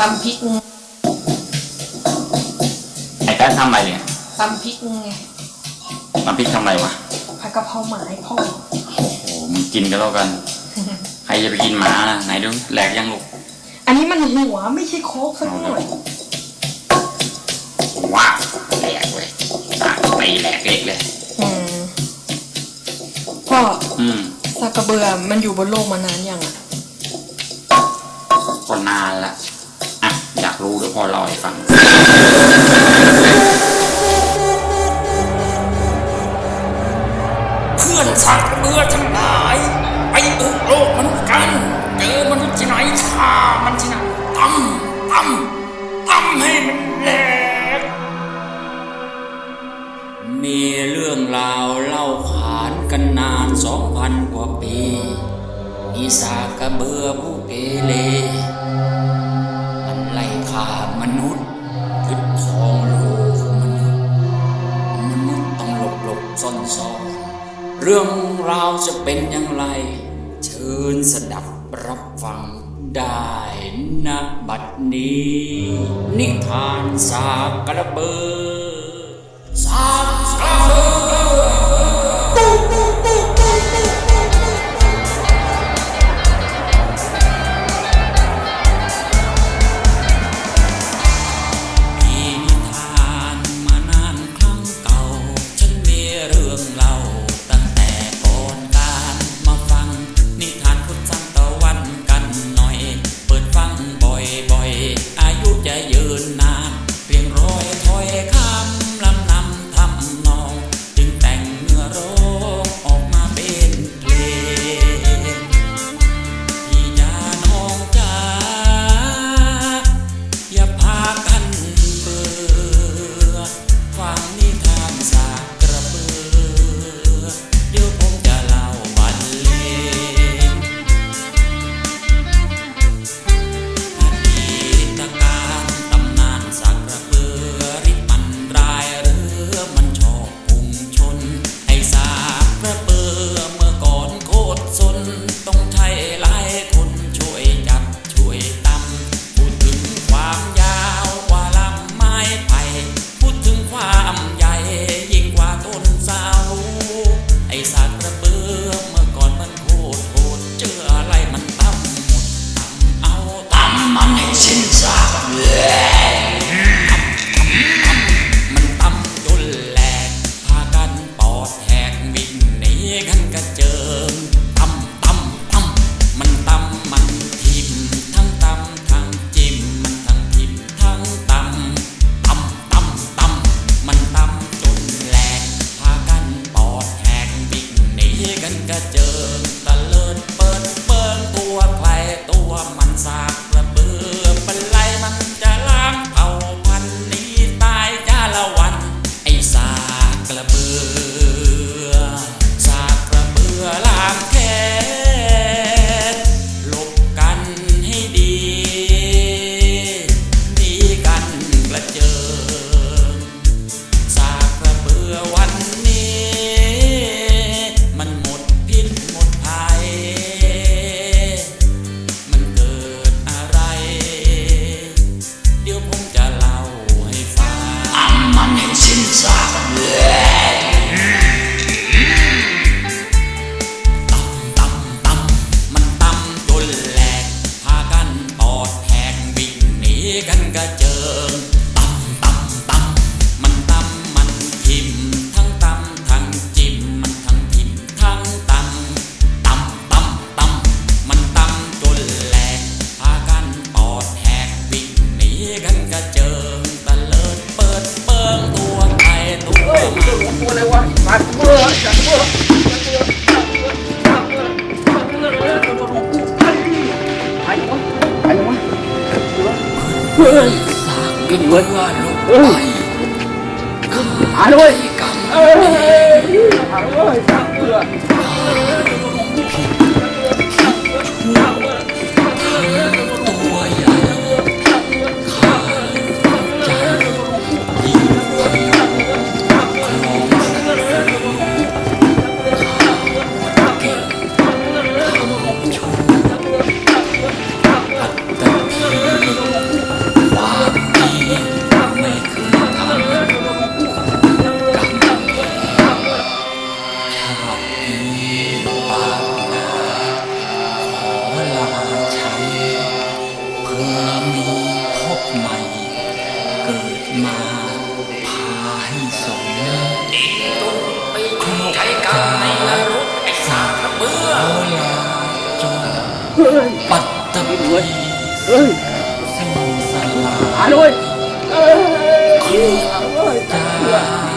ตำพริกไงไอ้แป้นทำอะไรเนี่ยตำพริกไงตำพริกทำอะไรวะผัดกะเพราหมาให้พ่อ โอ้โหมึงกินกันแล้วกัน ใครจะไปกินหมาล่ะไหนดูแหลกยังลูกอันนี้มันหัวไม่ใช่โคกซะกหน่อยว้าวแหลกเว้ยอ่ไปแหลกเล็กเลยพ่ออืมสักระเบือมันอยู่บนโลกมานานยังอะ ก็นานละ รู้เดี๋ยวพ่อเล่าให้ฟังเพื่อนสัตว์เบื่อทั้งหลายไปบุกโลกมนุษย์กัน เจอมนุษย์ที่ไหนฆ่ามันที่นั่นตั้มตั้มตั้มให้มันแหลกมีเรื่องราวเล่าขานกันนานสองพันกว่าปีมีสากกระเบือผู้เกเร เรื่องราวจะเป็นอย่างไร เชิญสดับรับฟังได้นะบัดนี้ นิทานสากระเบือ 아로이 ให้สมหน้าเด็กตุ๊กไปใช้กรรมในนรกไอ้สาระเบื่อโอ้ยจงปัตตพีสมสลาด้วยคุณจ้า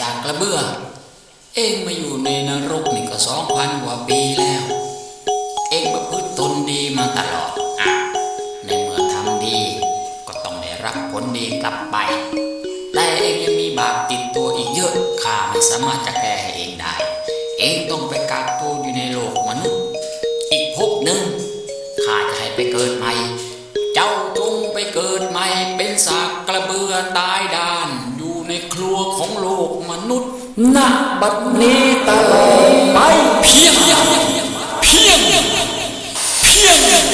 สากกระเบื้อ เองมาอยู่ในนรกนี่ก็สองพันกว่าปีแล้ว เองประพฤติตนดีมาตลอดอะในเมื่อทำดี ก็ต้องได้รับผลดีกลับไป แต่เองยังมีบาปติดตัวอีกเยอะข้าไม่สามารถจะแก้ให้เองได้ เองต้องไปกักตัวอยู่ในโลกมนุษย์ อีกภพหนึ่งข้าจะให้ไปเกิดใหม่ เจ้าจงไปเกิดใหม่เป็นสากกระเบือตา รัวของโลกมนุษย์ณบัดนี้ตลอดไปเพียงเพียงเพียงเพียง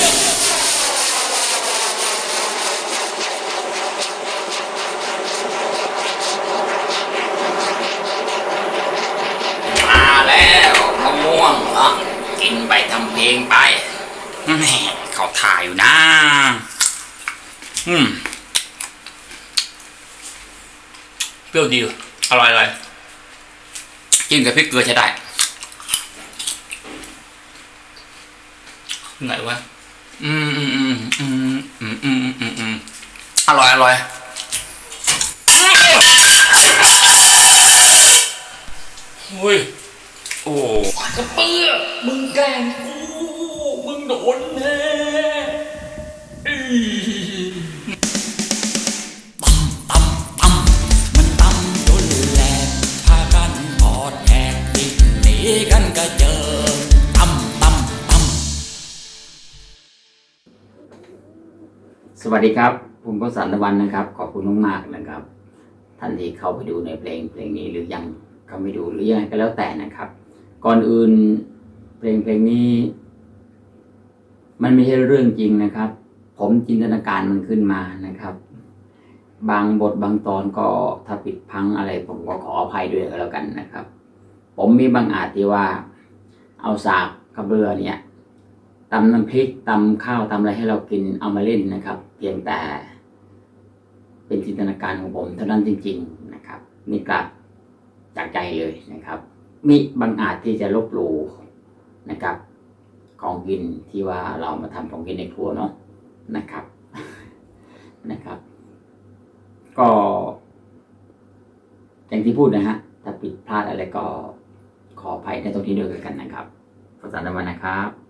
มาแล้วมะม่วงอะกินไปทำเพลงไปแหมเขาถ่ายอยู่นะ อืมเป รี้ยวดี อร่อยเลยกินกับพริกเกลือใช้ได้ไหนวะอืมอืมอืมอืมอืมอืมอืมอืมอร่อยอร่อยอุ้ยโอ้กระเปื้อมึงแกล้งกูมึงโดนแน่ กันกระเจิงตั้มตั้มตั้มสวัสดีครับ ผมก็สันตะวันนะครับ ขอบคุณมากๆนะครับ ท่านที่เข้าไปดูในเพลงเพลงนี้หรือยังเขาไม่ดูหรือยังก็แล้วแต่นะครับ ก่อนอื่นเพลงเพลงนี้ มันไม่ใช่เรื่องจริงนะครับ ผมจินตนาการมันขึ้นมานะครับบางบทบางตอนก็ถ้าผิดพังอะไรผมก็ขออภัยด้วยก็แล้วกันนะครับ ผมมีบางอาจที่ว่า เอาสากกระเบือเนี่ยตำน้ำพริกตำข้าวตำอะไรให้เรากินเอามาเล่นนะครับ เพียงแต่เป็นจินตนาการของผมเท่านั้นจริง ๆนะครับนี่กลับจากใจเลยนะครับมิบางอาจที่จะลบหลู่นะครับ ของกินที่ว่าเรามาทำของกินในครัวเนาะนะครับนะครับ ก็อย่างที่พูดนะฮะถ้าผิดพลาดอะไรก็ ขออภัยในตรงนี้ด้วยกันนะครับภาษารวันนะครับ